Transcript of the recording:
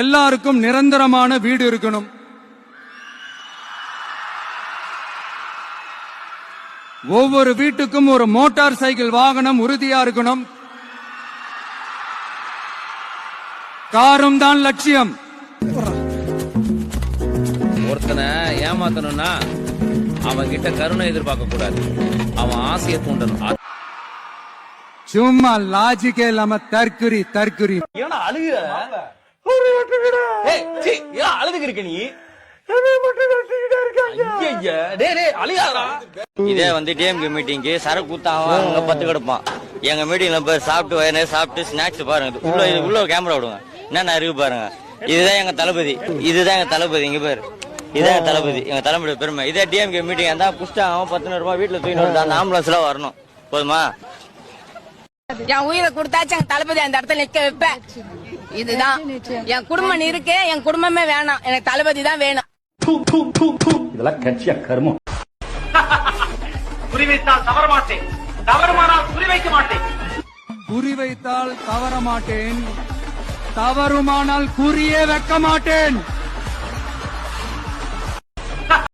எல்லாருக்கும் நிரந்தரமான வீடு இருக்கணும். ஒவ்வொரு வீட்டுக்கும் ஒரு மோட்டார் சைக்கிள் வாகனம் உறுதியா இருக்கணும். காரும் தான் லட்சியம். ஒருத்தனை ஏமாத்தணும்னா அவன் கிட்ட கருணை எதிர்பார்க்க கூடாது. அவன் ஆசையை தூண்டணும். சும்மா லாஜிக்கே இல்லாம தற்குறி தற்குறி. ஏன்னா அழுகுற. அழுதுக்கு இருக்க நீ? ஐயைய, டேய், டேய், அழுகாதடா. இதே வந்து டிஎம்கே மீட்டிங்க்கு சரக்கு குத்தாம அங்க பத்து கிடப்பான். எங்க மீட்டிங்ல போய் சாப்பிட்டு வயனே சாப்பிட்டு ஸ்நாக்ஸ் பாருங்க. இது உள்ள இது உள்ள கேமரா விடுங்க. என்னென்ன இருக்கு பாருங்க. இதுதான் எங்க தளபதி. இதுதான் எங்க தளபதி. இங்க பேரு. இதான் எங்க தளபதி. எங்க தளபதி பெருமை. இதே டிஎம்கே மீட்டிங் இருந்தா புஷ்டாங்க பத்து ரூபாய் வீட்டுல தூக்கிட்டு வந்து அந்த ஆம்புலன்ஸ் எல்லாம் வரணும். போதுமா? என் உயிரை கொடுத்தாச்சும் எங்க தளபதி அந்த இடத்துல நிக்க வைப்பேன். இதுதான். என் குடும்பம் இருக்கு என் குடும்பமே வேணாம். எனக்கு தளபதி தான் வேணும். இதெல்லாம் கட்சியா கருமம். குறிவைத்தால் தவற மாட்டேன். தவறுமானால் குறிவைக்க மாட்டேன். குறி வைத்தால் தவற மாட்டேன். தவறுமானால் குறியே வைக்க மாட்டேன்.